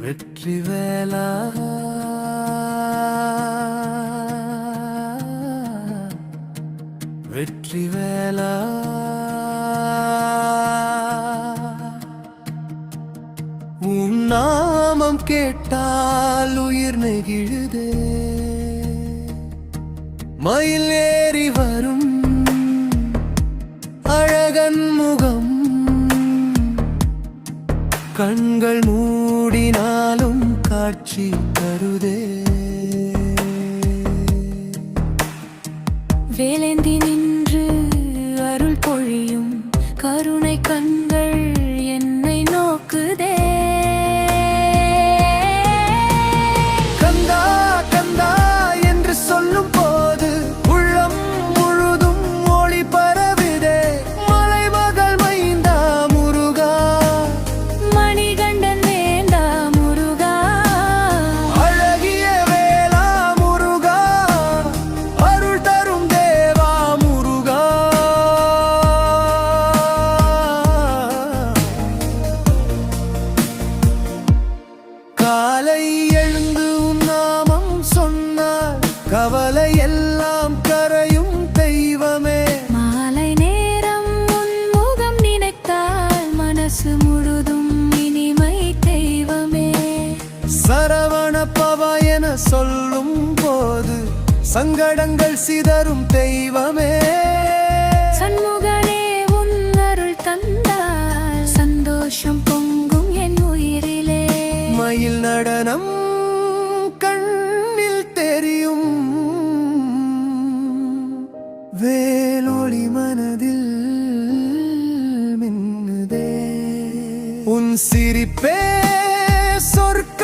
வெற்றி வேலா வெற்றி வேலா நாமம் கேட்டால் உயிர் நெகிழுதே. மயில் ஏறி வரும் அழகன் முகம். கண்கள் மூடினாலும் காட்சி தருதே. வேலேந்தி நின்று அருள் பொழியும் கருணை கண்கள் காலை எழுந்து நாமம் சொன்னால் கவலை எல்லாம் கரையும் தெய்வமே. மாலை நேரம் உன் முகம் நினைத்தால் மனசு முழுதும் இனிமை தெய்வமே. சரவண பவ என சொல்லும் போது சங்கடங்கள் சிதறும் தெய்வமே. மயில் நடனம் கண்ணில் தெரியும். வேலொளி மனதில் மின்னுதே. உன் சிரிப்பே சொற்க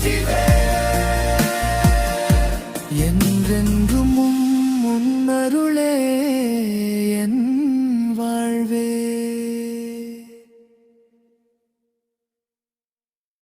Jesus.